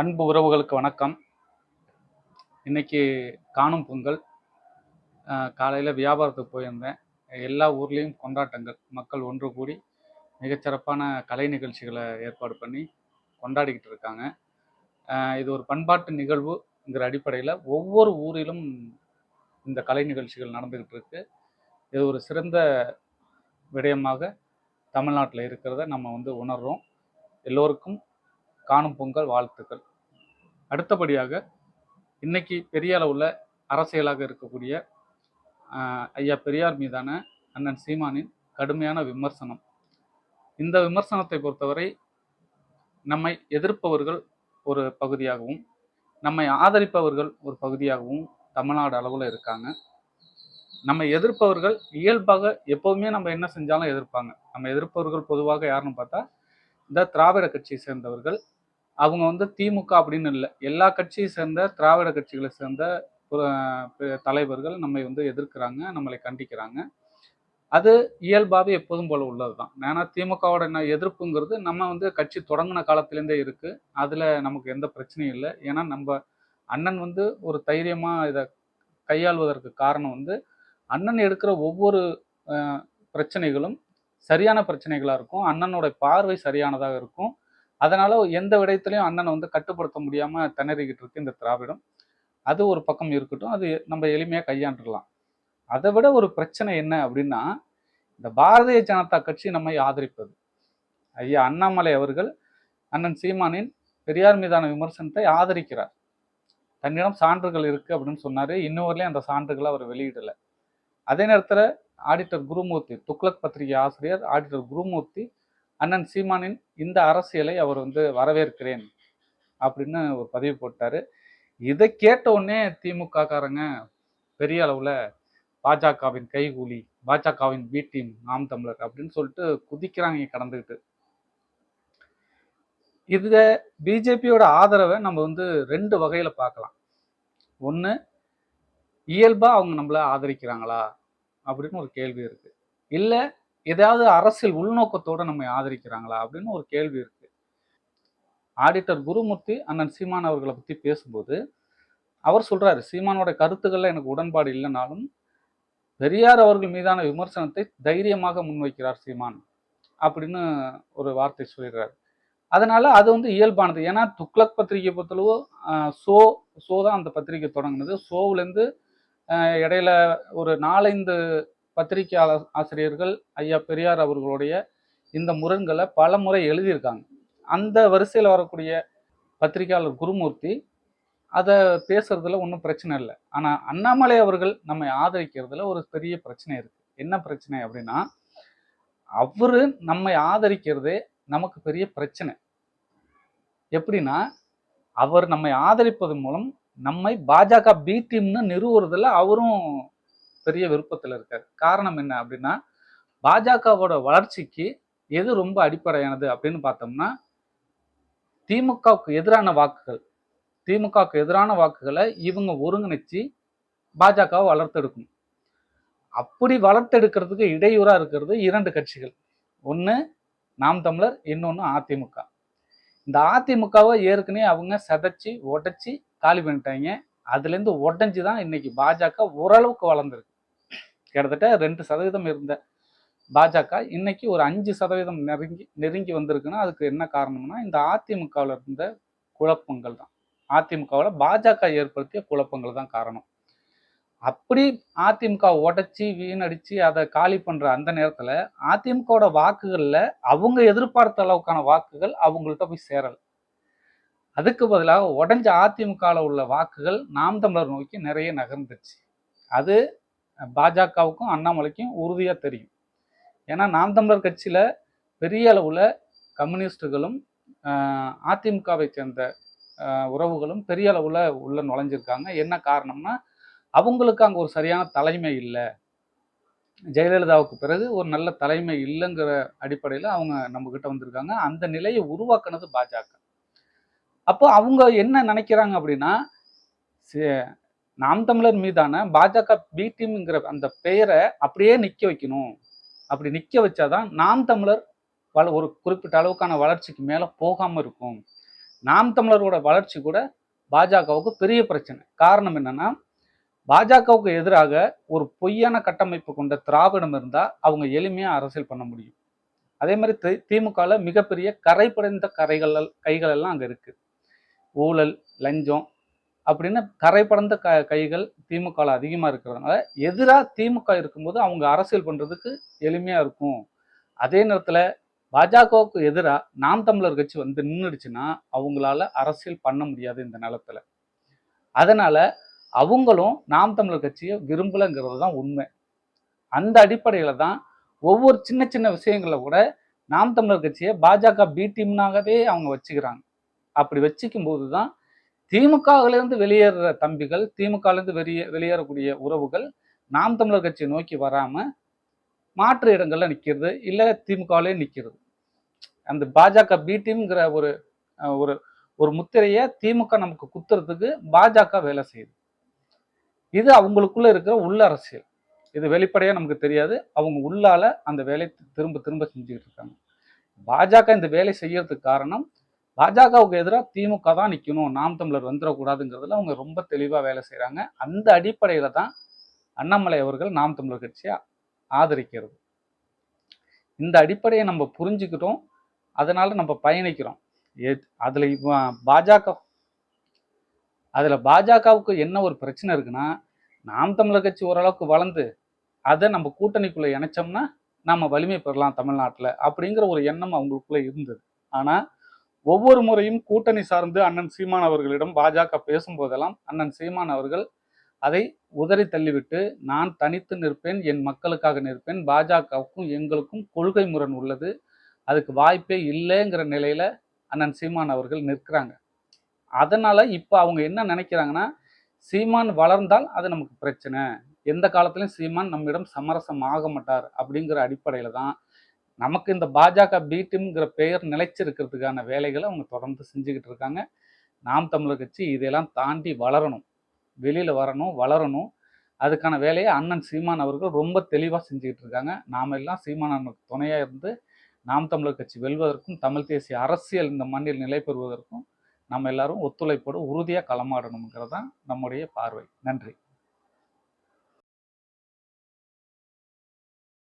அன்பு உறவுகளுக்கு வணக்கம். இன்னைக்கு காணும் பொங்கல். காலையில் வியாபாரத்துக்கு போயிருந்தேன். எல்லா ஊர்லேயும் கொண்டாட்டங்கள். மக்கள் ஒன்று கூடி மிகச்சிறப்பான கலை நிகழ்ச்சிகளை ஏற்பாடு பண்ணி கொண்டாடிக்கிட்டு இருக்காங்க. இது ஒரு பண்பாட்டு நிகழ்வுங்கிற அடிப்படையில் ஒவ்வொரு ஊரிலும் இந்த கலை நிகழ்ச்சிகள் நடந்துக்கிட்டு இருக்கு. இது ஒரு சிறந்த விடயமாக தமிழ்நாட்டில் இருக்கிறத நம்ம வந்து உணர்றோம். எல்லோருக்கும் காணும் பொங்கல் வாழ்த்துக்கள். அடுத்தபடியாக இன்னைக்கு பெரிய அளவில் அரசியலாக இருக்கக்கூடிய ஐயா பெரியார் மீதான அண்ணன் சீமானின் கடுமையான விமர்சனம். இந்த விமர்சனத்தை பொறுத்தவரை நம்மை எதிர்ப்பவர்கள் ஒரு பகுதியாகவும் நம்மை ஆதரிப்பவர்கள் ஒரு பகுதியாகவும் தமிழ்நாடு அளவில் இருக்காங்க. நம்ம எதிர்ப்பவர்கள் இயல்பாக எப்போவுமே நம்ம என்ன செஞ்சாலும் எதிர்ப்பாங்க. நம்ம எதிர்ப்பவர்கள் பொதுவாக யாருன்னு பார்த்தா இந்த திராவிட கட்சியை சேர்ந்தவர்கள் அவங்க வந்து திமுக அப்படின்னு இல்லை. எல்லா கட்சியை சேர்ந்த திராவிட கட்சிகளை சேர்ந்த தலைவர்கள் நம்மை வந்து எதிர்க்கிறாங்க நம்மளை கண்டிக்கிறாங்க. அது இயல்பாகவே எப்போதும் போல உள்ளது தான் ஏன்னா திமுகவோட என்ன எதிர்ப்புங்கிறது நம்ம வந்து கட்சி தொடங்கின காலத்துலேருந்தே இருக்குது அதில் நமக்கு எந்த பிரச்சனையும் இல்லை. ஏன்னா நம்ம அண்ணன் வந்து ஒரு தைரியமாக இதை கையாள்வதற்கு காரணம் வந்து அண்ணன் எடுக்கிற ஒவ்வொரு பிரச்சனைகளும் சரியான பிரச்சனைகளாக இருக்கும். அண்ணனோட பார்வை சரியானதாக இருக்கும். அதனால எந்த விடயத்திலையும் அண்ணனை வந்து கட்டுப்படுத்த முடியாம திணறிக்கிட்டு இருக்கு இந்த திராவிடம். அது ஒரு பக்கம் இருக்கட்டும் அது நம்ம எளிமையா கையாண்டுடலாம். அதை விட ஒரு பிரச்சனை என்ன அப்படின்னா இந்த பாரதிய ஜனதா கட்சி நம்மை ஆதரிப்பது. ஐயா அண்ணாமலை அவர்கள் அண்ணன் சீமானின் பெரியார் மீதான விமர்சனத்தை ஆதரிக்கிறார். தன்னிடம் சான்றுகள் இருக்கு அப்படின்னு சொன்னாரு. இன்னும் அந்த சான்றுகளை அவர் வெளியிடல. அதே நேரத்துல ஆடிட்டர் குருமூர்த்தி துக்ளக் பத்திரிகை ஆசிரியர் ஆடிட்டர் குருமூர்த்தி அண்ணன் சீமானின் இந்த அரசியலை அவர் வந்து வரவேற்கிறேன் அப்படின்னு ஒரு பதிவு போட்டார். இதை கேட்ட உடனே திமுக காரங்க பெரிய அளவில் பாஜகவின் கைகூலி பாஜகவின் பி டீம் நாம் தமிழர் அப்படின்னு சொல்லிட்டு குதிக்கிறாங்க கடந்துக்கிட்டு இதுல பிஜேபியோட ஆதரவை நம்ம வந்து ரெண்டு வகையில் பார்க்கலாம். ஒன்று இயல்பா அவங்க நம்மள ஆதரிக்கிறாங்களா அப்படின்னு ஒரு கேள்வி இருக்கு. இல்லை ஏதாவது அரசியல் உள்நோக்கத்தோட நம்ம ஆதரிக்கிறாங்களா அப்படின்னு ஒரு கேள்வி இருக்கு. ஆடிட்டர் குருமூர்த்தி அண்ணன் சீமான் அவர்களை பத்தி பேசும்போது அவர் சொல்றாரு சீமானோட கருத்துக்கள்ல எனக்கு உடன்பாடு இல்லைனாலும் பெரியார் அவர்கள் மீதான விமர்சனத்தை தைரியமாக முன்வைக்கிறார் சீமான் அப்படின்னு ஒரு வார்த்தை சொல்லிடுறாரு. அதனால அது வந்து இயல்பானது. ஏன்னா துக்ளக் பத்திரிகை பொறுத்தளவு சோ சோ தான் அந்த பத்திரிகை தொடங்கினது. சோவுலேருந்து இடையில ஒரு நாலஞ்சு பத்திரிகையாளர் ஆசிரியர்கள் ஐயா பெரியார் அவர்களுடைய இந்த முரண்களை பல முறை எழுதியிருக்காங்க. அந்த வரிசையில் வரக்கூடிய பத்திரிகையாளர் குருமூர்த்தி அதை பேசுறதுல ஒன்றும் பிரச்சனை இல்லை. ஆனால் அண்ணாமலை அவர்கள் நம்மை ஆதரிக்கிறதுல ஒரு பெரிய பிரச்சனை இருக்கு. என்ன பிரச்சனை அப்படின்னா அவரு நம்மை ஆதரிக்கிறதே நமக்கு பெரிய பிரச்சனை. எப்படின்னா அவர் நம்மை ஆதரிப்பதன் மூலம் நம்மை பாஜக பி டீம்னு நிறுவுறதுல அவரும் பெரிய விருப்பத்தில் இருக்காரு. காரணம் என்ன அப்படின்னா பாஜகவோட வளர்ச்சிக்கு எது ரொம்ப அடிப்படையானது அப்படின்னு பார்த்தோம்னா திமுகவுக்கு எதிரான வாக்குகள் திமுகவுக்கு எதிரான வாக்குகளை இவங்க ஒருங்கிணைச்சு பாஜகவை வளர்த்தெடுக்கும். அப்படி வளர்த்தெடுக்கிறதுக்கு இடையூறா இருக்கிறது இரண்டு கட்சிகள். ஒன்று நாம் தமிழர் இன்னொன்று அதிமுக. இந்த அதிமுகவை ஏற்கனவே அவங்க சதைச்சி உடைச்சி காலி பண்ணிட்டாங்க. அதுலேருந்து உடஞ்சி தான் இன்னைக்கு பாஜக ஓரளவுக்கு வளர்ந்துருக்கு. கிட்டத்தட்ட ரெண்டு சதவீதம் இருந்த பாஜக இன்னைக்கு ஒரு அஞ்சு சதவீதம் நெருங்கி நெருங்கி வந்திருக்குன்னா அதுக்கு என்ன காரணம்னா இந்த அதிமுகவில் இருந்த குழப்பங்கள் தான். அதிமுகவில் பாஜக ஏற்படுத்திய குழப்பங்கள் தான் காரணம். அப்படி அதிமுக உடச்சி வீணடிச்சு அதை காலி பண்ற அந்த நேரத்துல அதிமுகவோட வாக்குகள்ல அவங்க எதிர்பார்த்த அளவுக்கான வாக்குகள் அவங்கள்ட்ட போய் சேரல. அதுக்கு பதிலாக உடஞ்ச அதிமுகவில் உள்ள வாக்குகள் நாம் தமிழர் நோக்கி நிறைய நகர்ந்துச்சு அது பாஜகவுக்கும் அண்ணாமலைக்கும் உறுதியாக தெரியும். ஏன்னா நாம் தமிழர் கட்சியில் பெரிய அளவில் கம்யூனிஸ்டுகளும் அதிமுகவை சேர்ந்த உறவுகளும் பெரிய அளவில் உள்ள நுழைஞ்சிருக்காங்க. என்ன காரணம்னா அவங்களுக்கு அங்கே ஒரு சரியான தலைமை இல்லை. ஜெயலலிதாவுக்கு பிறகு ஒரு நல்ல தலைமை இல்லைங்கிற அடிப்படையில் அவங்க நம்மக்கிட்ட வந்திருக்காங்க. அந்த நிலையை உருவாக்குனது பாஜக. அப்போ அவங்க என்ன நினைக்கிறாங்க அப்படின்னா சே- நாம் தமிழர் மீதான பாஜக பி டீம்ங்கிற அந்த பெயரை அப்படியே நிற்க வைக்கணும். அப்படி நிற்க வச்சாதான் நாம் தமிழர் வள ஒரு குறிப்பிட்ட அளவுக்கான வளர்ச்சிக்கு மேலே போகாமல் இருக்கும். நாம் தமிழரோட வளர்ச்சி கூட பாஜகவுக்கு பெரிய பிரச்சனை. காரணம் என்னன்னா பாஜகவுக்கு எதிராக ஒரு பொய்யான கட்டமைப்பு கொண்ட திராவிடம் இருந்தால் அவங்க எளிமையாக அரசியல் பண்ண முடியும். அதே மாதிரி தி திமுகவில் மிகப்பெரிய கரைபடைந்த கரைகள் கைகள் எல்லாம் அங்கே இருக்குது ஊழல் லஞ்சம் அப்படின்னு கரை படந்த க கைகள் திமுகவில் அதிகமாக இருக்கிறதுனால எதிராக திமுக இருக்கும்போது அவங்க அரசியல் பண்ணுறதுக்கு எளிமையாக இருக்கும். அதே நேரத்தில் பாஜகவுக்கு எதிராக நாம் தமிழர் கட்சி வந்து நின்றுடுச்சுன்னா அவங்களால அரசியல் பண்ண முடியாது இந்த நிலத்தில். அதனால் அவங்களும் நாம் தமிழர் கட்சியை விரும்பலைங்கிறது தான் உண்மை. அந்த அடிப்படையில் தான் ஒவ்வொரு சின்ன சின்ன விஷயங்களில் கூட நாம் தமிழர் கட்சியை பாஜக பி டீம்னாகவே அவங்க வச்சுக்கிறாங்க. அப்படி வச்சுக்கும் போது தான் திமுகவிலிருந்து வெளியேற தம்பிகள் திமுகலேருந்து வெளியே வெளியேறக்கூடிய உறவுகள் நாம் தமிழர் கட்சியை நோக்கி வராமல் மாற்று இடங்களில் நிற்கிறது இல்லை திமுகவிலே நிற்கிறது அந்த பாஜக பி டீம்ங்கிற ஒரு ஒரு ஒரு முத்திரையை திமுக நமக்கு குத்துறதுக்கு பாஜக வேலை செய்யுது. இது அவங்களுக்குள்ள இருக்கிற உள்ள அரசியல். இது வெளிப்படையாக நமக்கு தெரியாது. அவங்க உள்ளால அந்த வேலையை திரும்ப திரும்ப செஞ்சுக்கிட்டு இருக்காங்க. பாஜக இந்த வேலை செய்யறதுக்கு காரணம் பாஜகவுக்கு எதிராக திமுக தான் நிற்கணும் நாம் தமிழர் வந்துடக்கூடாதுங்கிறதுல அவங்க ரொம்ப தெளிவாக வேலை செய்கிறாங்க அந்த அடிப்படையில் தான் அண்ணாமலை அவர்கள் நாம் தமிழர் கட்சியை ஆதரிக்கிறது. இந்த அடிப்படையை நம்ம புரிஞ்சுக்கிட்டோம் அதனால நம்ம பயணிக்கிறோம். அதில் பாஜக அதில் பாஜகவுக்கு என்ன ஒரு பிரச்சனை இருக்குன்னா நாம் தமிழர் கட்சி ஓரளவுக்கு வளர்ந்து அதை நம்ம கூட்டணிக்குள்ளே இணைச்சோம்னா நம்ம வலிமை பெறலாம் தமிழ்நாட்டில் அப்படிங்கிற ஒரு எண்ணம் அவங்களுக்குள்ளே இருந்தது. ஆனால் ஒவ்வொரு முறையும் கூட்டணி சார்ந்து அண்ணன் சீமான் அவர்களிடம் பாஜக பேசும்போதெல்லாம் அண்ணன் சீமான் அவர்கள் அதை உதறி தள்ளிவிட்டு நான் தனித்து நிற்பேன் என் மக்களுக்காக நிற்பேன் பாஜகவுக்கும் எங்களுக்கும் கொள்கை முரண் உள்ளது அதுக்கு வாய்ப்பே இல்லைங்கிற நிலையில அண்ணன் சீமான் அவர்கள் நிற்கிறாங்க. அதனால இப்போ அவங்க என்ன நினைக்கிறாங்கன்னா சீமான் வளர்ந்தால் அது நமக்கு பிரச்சனை. எந்த காலத்திலையும் சீமான் நம்மிடம் சமரசம் ஆக மாட்டார் அப்படிங்கிற அடிப்படையில தான் நமக்கு இந்த பாஜக பீட்டுங்கிற பெயர் நிலைச்சிருக்கிறதுக்கான வேலைகளை அவங்க தொடர்ந்து செஞ்சுக்கிட்டு இருக்காங்க. நாம் தமிழர் கட்சி இதெல்லாம் தாண்டி வளரணும். வெளியில் வரணும் வளரணும். அதுக்கான வேலையை அண்ணன் சீமான் அவர்கள் ரொம்ப தெளிவாக செஞ்சுக்கிட்டு இருக்காங்க. நாம் எல்லாம் சீமான் அண்ணனுக்கு துணையாக இருந்து நாம் தமிழர் கட்சி வெல்வதற்கும் தமிழ் தேசிய அரசியல் இந்த மண்ணில் நிலை பெறுவதற்கும் நம்ம எல்லாரும் ஒத்துழைப்போடு உறுதியாக களமாடணுங்கிறது தான் நம்முடைய பார்வை. நன்றி.